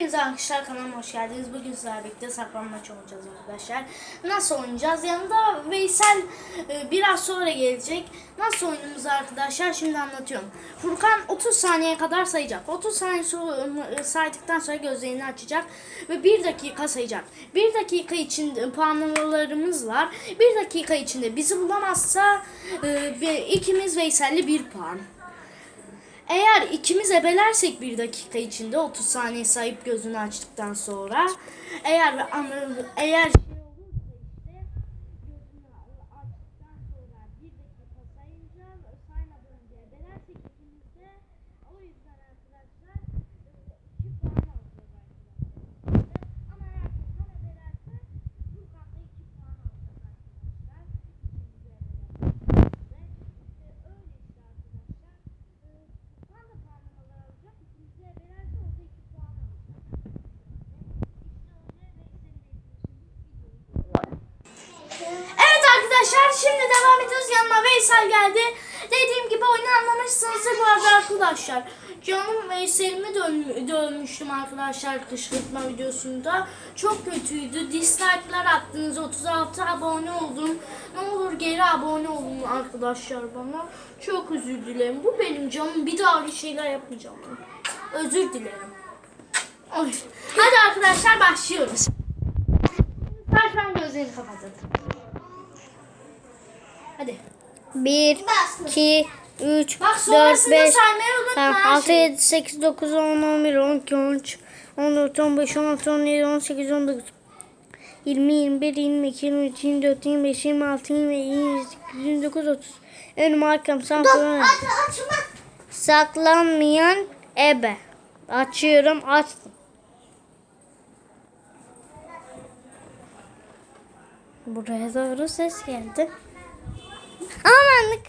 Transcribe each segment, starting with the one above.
Hepinize arkadaşlar kanalıma hoş geldiniz. Bugün sizlerle birlikte saklanmaç oynayacağız arkadaşlar. Nasıl oynayacağız? Yanında Veysel e, biraz sonra gelecek. Nasıl oyunumuz arkadaşlar? Şimdi anlatıyorum. Furkan 30 saniye kadar sayacak. 30 saniye e, saydıktan sonra gözlerini açacak ve 1 dakika sayacak. 1 dakika için puanlamalarımız var. 1 dakika içinde bizi bulamazsa e, ikimiz Veysel'le 1 puan. Eğer ikimiz ebelersek bir dakika içinde 30 saniye sayıp gözünü açtıktan sonra eğer eğer şey olursa işte gözünü açtıktan sonra bir dakika sayınca saymadan önce ebelersek ikimiz de o yüzden arkadaşlar 2 puan alacağız arkadaşlar. Ama eğer Furkan ebelerse Furkan da 2 puan alacak arkadaşlar. İkimiz de ebelerse. İşte öyle işte arkadaşlar. Ee, Furkan da puanlamalar alacak. İkimiz de ebelerse o da 2 puan alacak. İşte öyle Evet arkadaşlar şimdi devam ediyoruz. Yanıma Veysel geldi. Dediğim gibi oyunu anlamışsınızdır bu arada arkadaşlar. Canım Veysel'imi dön dönmüştüm arkadaşlar kışkırtma videosunda. Çok kötüydü. Dislike'lar attınız. 36 abone oldum. Ne olur geri abone olun arkadaşlar bana. Çok özür dilerim. Bu benim canım. Bir daha öyle şeyler yapmayacağım. Özür dilerim. Ay. Hadi arkadaşlar başlıyoruz. Lütfen gözlerini kapatın. Hadi. 1, 2, 3, Bak 4, sonrasında 5, saymayı unutma. her 6, şeyi. 7, 8, 9, 10, 11, 12, 13, 14, 15, 16, 17, 18, 19, 20, 21, 22, 23, 24, 25, 26, 27, 28, 29, 30. Önüm arkam solum. Saklanmayan ebe. Açıyorum açtım. Buraya doğru ses geldi. Amanlık.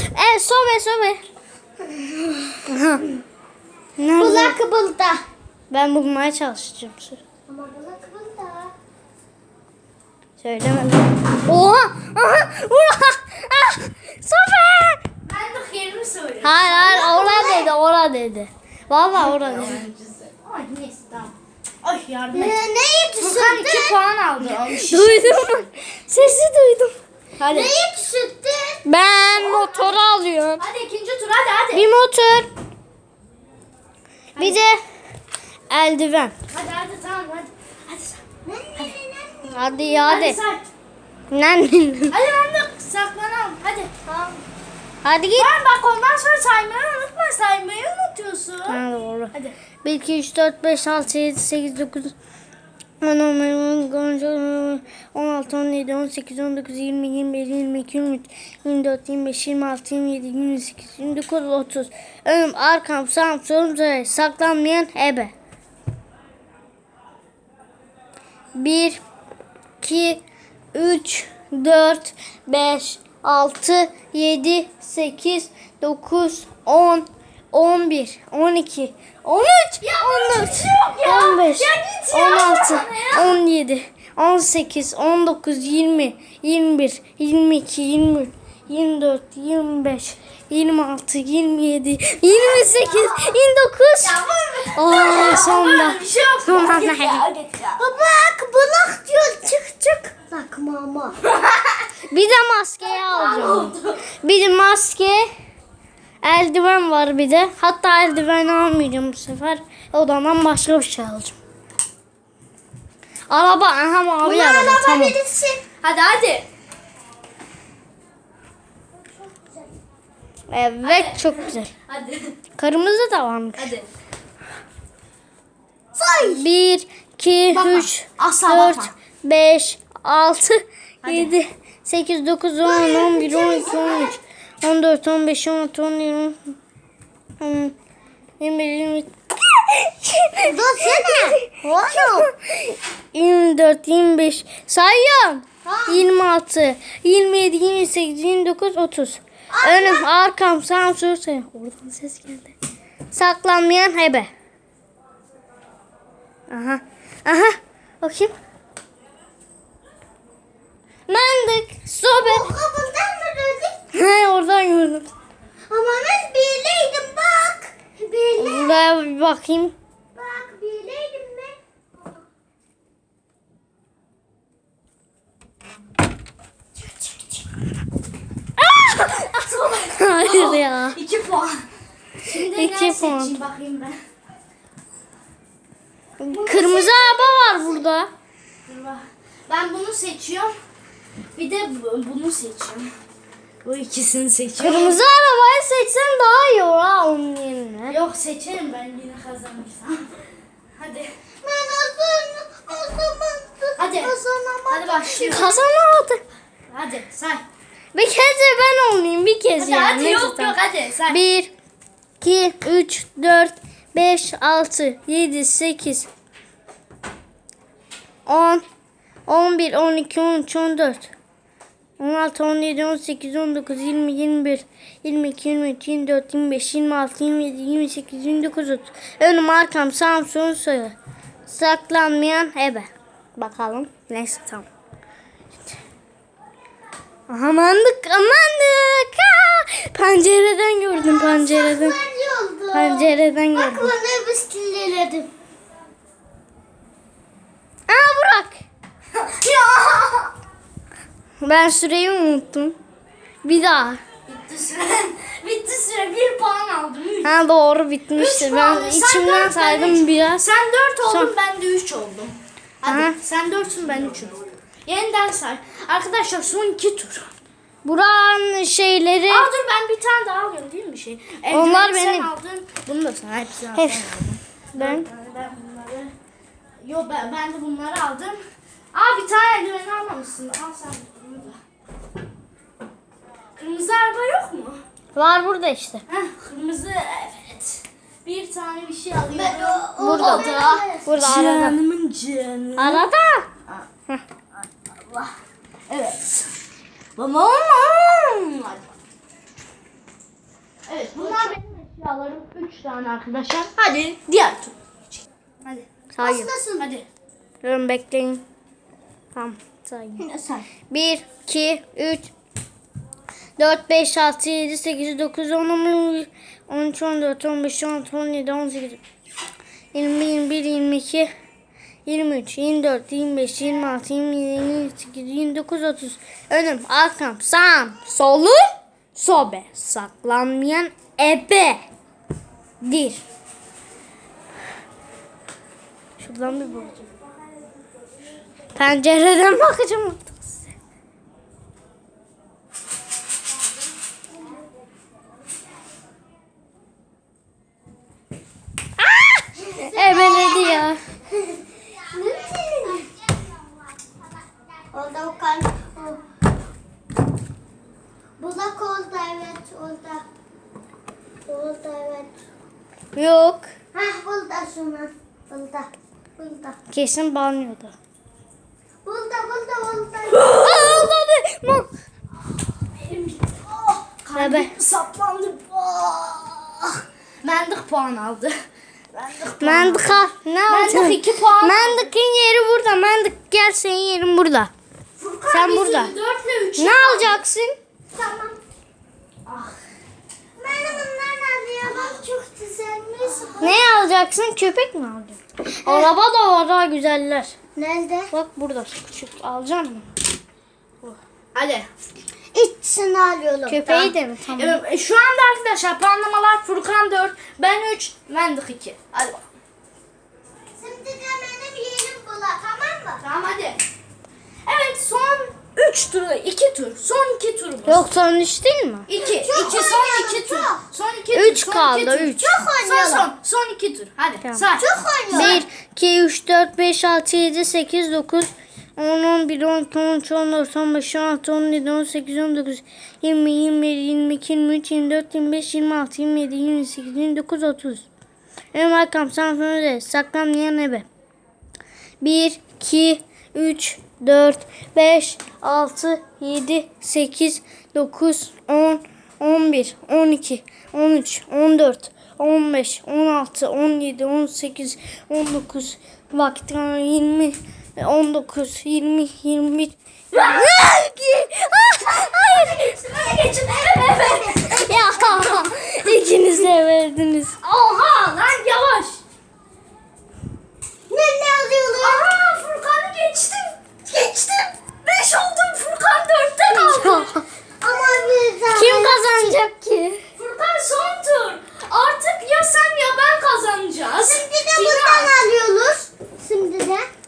Evet sobe sobe. Aha. Nerede? Bula kıbılda. Ben bulmaya çalışacağım. Ama bula kıbılda. Söylemedim. Oha! Aha! Oha! Ah! Sobe! Ben de yerimi söyleyeyim. Hayır hayır ora dedi ora dedi. Vallahi ora dedi. Ay neyse tamam. Ay yardım et. neyi Furkan düşürdün? 2 puan aldı. Duydum. Sesi duydum. Hadi. Neyi düşürdün? Ben motoru alıyorum. Hadi ikinci tur hadi hadi. Bir motor. Bir de eldiven. Hadi hadi tamam hadi. Hadi say. Hadi ya Hadi hadi. Nerede? Hadi ben de saklanalım. Hadi. Tamam. Hadi git. Ben bak ondan sonra saymayı unutma. Saymayı unutuyorsun. Ha doğru. Hadi. 1, 2, 3, 4, 5, 6, 7, 8, 9, 10, 11, 12, 16, 17, 18, 19, 20, 21, 22, 23, 24, 25, 26, 27, 28, 29, 30. Önüm, arkam, sağım, solum, söyle. Saklanmayan ebe. 1, 2, 3, 4, 5, 6, 7, 8, 9, 10, 11, 12, 13, 14, ya. 15, Ya ya 16, bana ya. 17, 18, 19, 20, 21, 22, 23, 24, 25, 26, 27, 28, 29. Aa, şey ya, hadi ya. Bak bulak diyor çık çık. Bak mama. Bir de maskeyi alacağım. Bir de maske, eldiven var bir de. Hatta eldiven almayacağım bu sefer. Odadan başka bir şey alacağım. Araba, aha mavi araba. Araba Tamam. birisi. Hadi hadi. Evet, çok güzel. Hadi. Kırmızı da varmış. Hadi. Say. 1, 2, Bakma. 3, Asla 4, bakma. 5, 6, Hadi. 7, 8, 9, 10, 11, 12, 13, 14, 15, 16, 17, 20, 21, 22, Dur sene. Oğlum. 24, 25, sayıyorum. Ha. 26, 27, 28, 29, 30. Önüm, arkam, sağım, solum, sayı. Oradan ses geldi. Saklanmayan hebe. Aha. Aha. Bakayım. Mandık. Sobe. O kapıldan mı dedik? He oradan gördüm. Ama biz birleydim bak. Birle. Buraya bir bakayım. Bak birleydim mi? Çık çık çık. Hayır ya. İki puan. Şimdi İki puan. bakayım ben. Kırmızı araba var burada. Dur bak. Ben bunu seçiyorum. Bir de bunu seçiyorum. Bu ikisini seçiyorum. Kırmızı arabayı seçsen daha iyi olur ha onun yerine. Yok seçerim ben yine kazanırsam. Hadi. Ben o zaman Hadi. zaman Hadi başlıyoruz. Kazanamadı. Hadi say. Bir kez de ben oynayayım bir kez Hadi yani. hadi yok tutar? yok hadi say. 1, 2, 3, 4, 5, 6, 7, 8, 10, 11, 12, 13, 14, 16, 17, 18, 19, 20, 21, 22, 23, 24, 25, 26, 27, 28, 29, 30. Önüm arkam sağım solum soyu. Saklanmayan ebe. Bakalım. Neyse tamam. Amandık amandık. Aa! Pencereden gördüm pencereden. Pencereden Bak gördüm. bana bisküvilerim. Aa Burak. Ben süreyi unuttum. Bir daha. Bitti süre. Bitti süre. Bir puan aldım. Üç. Ha doğru Üç bitmişti. puan. Ben Sen içimden dört, ben saydım üç. biraz. Sen 4 oldun Son. ben de 3 oldum. Hadi Aha. sen 4'sün ben 3'üm. Yeniden say. Arkadaşlar son 2 tur. Burak'ın şeyleri Aa dur ben bir tane daha alıyorum değil mi şey? Onlar Eldiveni benim. Sen aldın. Bunu da sen hepsini aldın. Hep. ben Ben bunları... Yo ben, ben de bunları aldım. Aa bir tane eldiveni almamışsın. Al sen bunu da. Kırmızı araba yok mu? var burada işte. Heh, kırmızı evet. Bir tane bir şey alıyorum. Ben o, o Burada. o benim. Burada arada. Canımın canı. Arada. Allah. Evet. Babam. Evet bunlar benim eşyalarım. Üç tane arkadaşlar. Hadi diğer tur. Hadi. Sayayım. Nasıl? Hadi. Durun bekleyin. Tamam Yine say. 1, 2, 3, 4, 5, 6, 7, 8, 9, 10, 11, 13, 14, 15, 16, 17, 18, 20, 21, 22, 23, 24, 25, 26, 27, 28, 29, 30. Önüm, arkam, sağım, solum, sobe. Saklanmayan ebe. Dir. Şuradan bir bakacağım. Pencereden bakacağım! Ebeledi ya. Orada o kan. Bulak oldu evet orada. Orada evet. Yok. Hah burada şunu. Burada. Burada. Kesin banyoda. Burada burada burada. Ağladı. Benim gitti. Oh, kalbim Bebe. Saplandı. Oh. Mendik puan aldı. Mendik puan Mendıka. Ne Mendik alacaksın? 2 puan. Mendik'in yeri burada. Mendik gel senin yerin burada. Furkan Sen burada. 4 ile 3 Ne alacaksın? Tamam. Ah. Bak çok güzelmiş. Ne alacaksın? Köpek mi alacaksın? Araba da var daha güzeller. Nerede? Bak burada küçük alacağım mı? Hadi. İçsini alıyorum. Köpeği de mi? Tamam. Evet, e, şu anda arkadaşlar puanlamalar Furkan 4, ben 3, Mendik 2. Hadi bakalım. Şimdi de benim yerim bula tamam mı? Tamam hadi. Evet son 3 tur, 2 tur. Son 2 turumuz. Yok son üç değil mi? 2, 2 Çok son oynayalım, 2 tur. Son 2 tur. Üç son kaldı, iki tur. üç. Çok Son oynayalım. son, son 2 tur. Hadi Tamam. say. Çok oynayalım. 1, 2, 3, 4, 5, 6, 7, 8, 9, 10, 11, 12, 13, 14, 15, 16, 17, 18, 19, 20, 21, 22, 23, 24, 25, 26, 27, 28, 29, 30. Benim arkam Samsun'da saklanmayan ebe. 1, 2, 3, 4, 5, 6, 7, 8, 9, 10, 11, 12, 13, 14, 15, 16, 17, 18, 19, vakit 20, 19, 20, 21. Ah, Hayır. geçin. Evet, evet. Ya ikiniz de verdiniz. Oha lan yavaş. Ne ne alıyorlar? Aha Furkan'ı geçtim. Geçtim. 5 oldum Furkan 4'te kaldı. Ama bir daha. Kim kazanacak ki?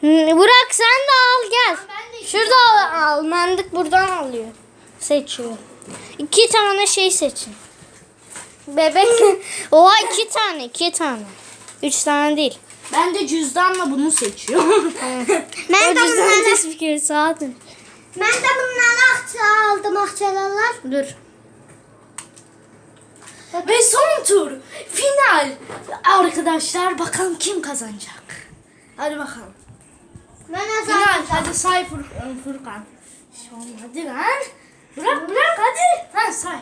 Hı, Burak sen de al gel. Ben de iki Şurada al, al. Mendik buradan alıyor. Seçiyor. İki tane şey seçin. Bebek. Oha iki tane iki tane. Üç tane değil. Ben de cüzdanla bunu seçiyorum. Ben de bunları, tespih saat. ben de bunları akça aldım akçalarlar. Dur. Ve son tur. Final. Arkadaşlar bakalım kim kazanacak. Hadi bakalım. Ben. Final. Hadi say Fur Furkan. Şu an hadi lan. Bırak bırak hadi. Ha say.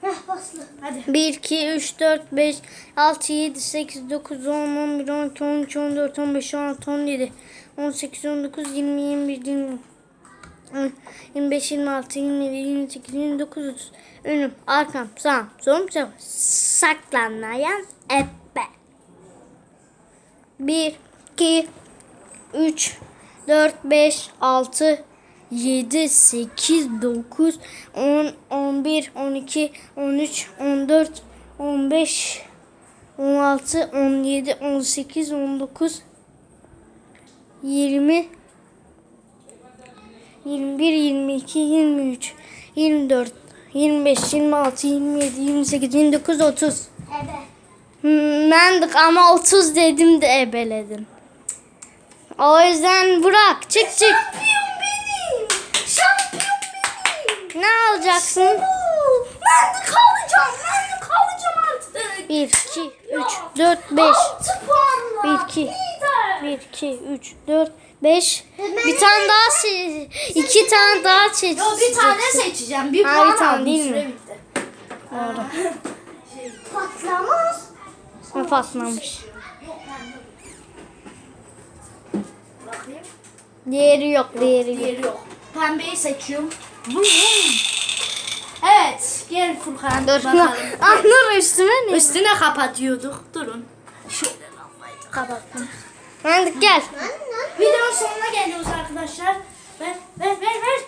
Heh baslı. Hadi. 1, 2, 3, 4, 5, 6, 7, 8, 9, 10, 11, 12, 13, 14, 15, 16, 17, 18, 19, 20, 21, 20, 25, 26, 27, 28, 29, 30. Önüm, arkam, sağım, solum, sağım. Saklanmayan ebe. 1, 2, 3, 4, 5, 6, 7, 8, 9, 10, 11, 12, 13, 14, 15, 16, 17, 18, 19, 20, 21, 22, 23, 24, 25, 26, 27, 28, 29, 30. Ebe. Hmm, Mendik ama 30 dedim de ebeledim. O yüzden bırak çık çık. Şampiyon benim. Şampiyon benim. Ne alacaksın? Ben de kalacağım. Ben de kalacağım artık. 1, 2, 3, 4, 5. 6 puanla. Bir, iki. Lider. 1, 2, 3, 4, 5. Bir tane daha se iki tane daha seç. Yo bir tane seçeceğim. Bir Ha, puan bir tane değil mi? bitti. Patlamaz. Ne patlamış. Diğeri yok, diğeri yok. Diğeri yok. Pembeyi seçiyorum. Evet. Gel Furkan. Dur. Bakalım. Ah dur üstüme ne? Üstüne kapatıyorduk. Durun. Şöyle lambayı da Kapattım. Mendik gel. Videonun sonuna geliyoruz arkadaşlar. Ver, ver, ver, ver.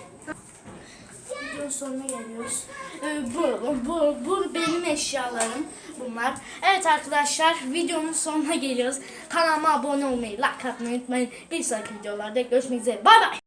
Videonun sonuna geliyoruz. Ee, bu, bu, bu benim eşyalarım bunlar. Evet arkadaşlar videonun sonuna geliyoruz. Kanalıma abone olmayı, like atmayı unutmayın. Bir sonraki videolarda görüşmek üzere. Bay bay.